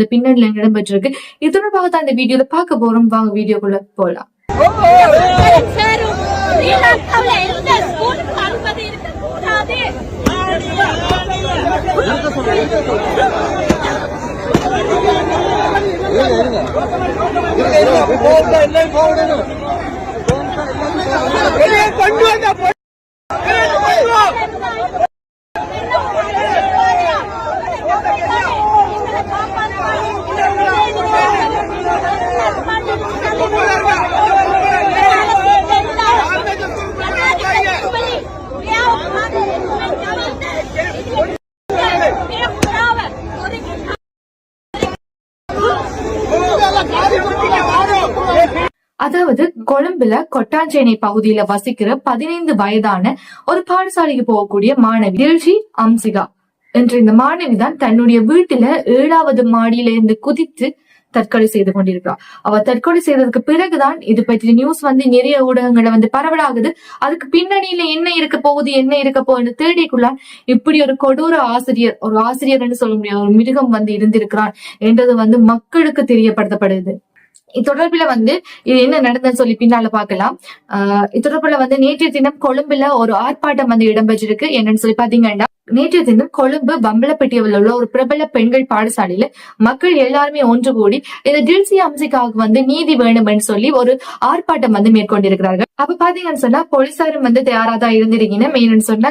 இந்த பின்னணியில இடம்பெற்றிருக்கு? இது தொடர்பாக தான் இந்த வீடியோல பார்க்க போறோம். வாங்க வீடியோக்குள்ள போலாம். சேரும் அதாவது கொழும்புல கொட்டாஞ்சேனை பகுதியில வசிக்கிற பதினைந்து வயதான ஒரு பாடசாலைக்கு போகக்கூடிய மாணவி தில்ஜி அம்சிகா. என்ற இந்த மாணவி தான் தன்னுடைய வீட்டுல ஏழாவது மாடியில இருந்து குதித்து தற்கொலை செய்து கொண்டிருக்கிறார். அவ தற்கொலை செய்ததுக்கு பிறகுதான் இது பற்றி நியூஸ் வந்து நிறைய ஊடகங்களை வந்து பரவலாகுது. அதுக்கு பின்னணியில என்ன இருக்க போகுது என்ன இருக்க போகுது தேடிக்குள்ள இப்படி ஒரு கொடூர ஆசிரியர் ஒரு ஆசிரியர்னு சொல்ல முடியாது ஒரு மிருகம் வந்து இருந்திருக்கிறான் என்றது வந்து மக்களுக்கு தெரியப்படுத்தப்படுது. இத்தொடர்புல வந்து இது என்ன நடந்ததுன்னு சொல்லி பின்னால பாக்கலாம் ஆஹ் இத்தொடர்புல வந்து நேற்றைய தினம் கொழும்புல ஒரு ஆர்ப்பாட்டம் வந்து இடம்பெற்றிருக்கு. என்னன்னு சொல்லி பாத்தீங்கன்னா நேற்றைய தினம் கொழும்பு பம்பலப்பட்டியில் உள்ள ஒரு பிரபல பெண்கள் பாடசாலையில மக்கள் எல்லாருமே ஒன்று கூடி இந்த டில்சி அம்சிக்காக வந்து நீதி வேணும்னு சொல்லி ஒரு ஆர்ப்பாட்டம் வந்து மேற்கொண்டிருக்கிறார்கள். அப்ப பாத்தீங்கன்னு சொன்னா போலீசாரும் வந்து தயாராதான் இருந்திருக்கீங்க மெயின்னு சொன்னா